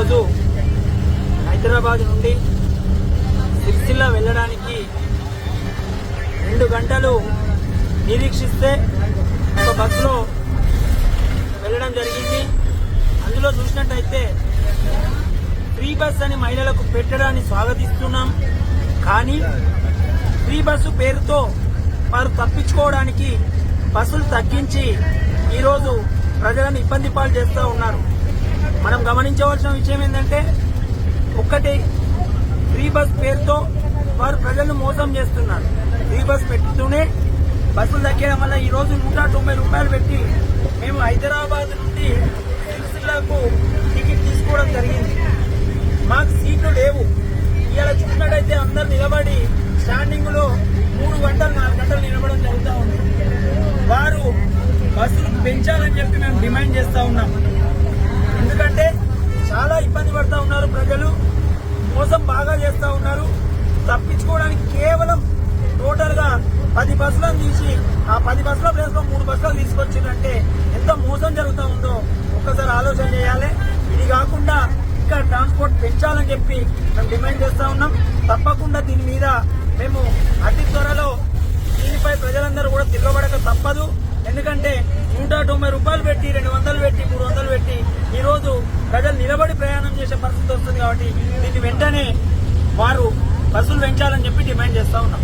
ఈరోజు హైదరాబాద్ నుండి సిరిసిల్లా వెళ్ళడానికి రెండు గంటలు నిరీక్షిస్తే ఒక బస్సులో వెళ్ళడం జరిగింది. అందులో చూసినట్టయితే ఫ్రీ బస్ అని మహిళలకు పెట్టడాన్ని స్వాగతిస్తున్నాం. కానీ ఫ్రీ బస్సు పేరుతో వారు తప్పించుకోవడానికి బస్సులు తగ్గించి ఈరోజు ప్రజలను ఇబ్బంది పాలు చేస్తూ ఉన్నారు. మనం గమనించవలసిన విషయం ఏంటంటే ఒక్కటి ఫ్రీ బస్ పేరుతో వారు ప్రజలను మోసం చేస్తున్నారు. ఫ్రీ బస్ పెట్టుతూనే బస్సులు తగ్గడం వల్ల ఈ రోజు నూట తొంభై రూపాయలు పెట్టి మేము హైదరాబాద్ నుండి సిరిసిల్లకు టికెట్ తీసుకోవడం జరిగింది. మాకు సీట్లు లేవు. ఇలా చూసినట్టయితే అందరు నిలబడి స్టాండింగ్లో మూడు గంటలు నాలుగు గంటలు నిలబడడం జరుగుతూ ఉంది. వారు బస్సులు పెంచాలని చెప్పి మేము డిమాండ్ చేస్తా ఉన్నాం. ఎందుకంటే చాలా ఇబ్బంది పడతా ఉన్నారు ప్రజలు మోసం బాగా చేస్తా ఉన్నారు. తప్పించుకోవడానికి కేవలం టోటల్గా పది బస్సులను తీసి ఆ పది బస్సుల ప్లేస్లో మూడు బస్సులు తీసుకొచ్చిందంటే ఎంత మోసం జరుగుతూ ఉందో ఒక్కసారి ఆలోచన చేయాలి. ఇది కాకుండా ఇంకా ట్రాన్స్పోర్ట్ పెంచాలని చెప్పి మేము డిమాండ్ చేస్తా ఉన్నాం. తప్పకుండా దీని మీద మేము అతి త్వరలో దీనిపై ప్రజలందరూ తప్పదు. ఎందుకంటే నూట తొంభై రూపాయలు పెట్టి రెండు వందలు పెట్టి మూడు వందలు పెట్టి ఈ రోజు ప్రజలు నిలబడి ప్రయాణం చేసే పరిస్థితి వస్తుంది కాబట్టి దీన్ని వెంటనే వారు బస్సులు పెంచాలని చెప్పి డిమాండ్ చేస్తా ఉన్నాం.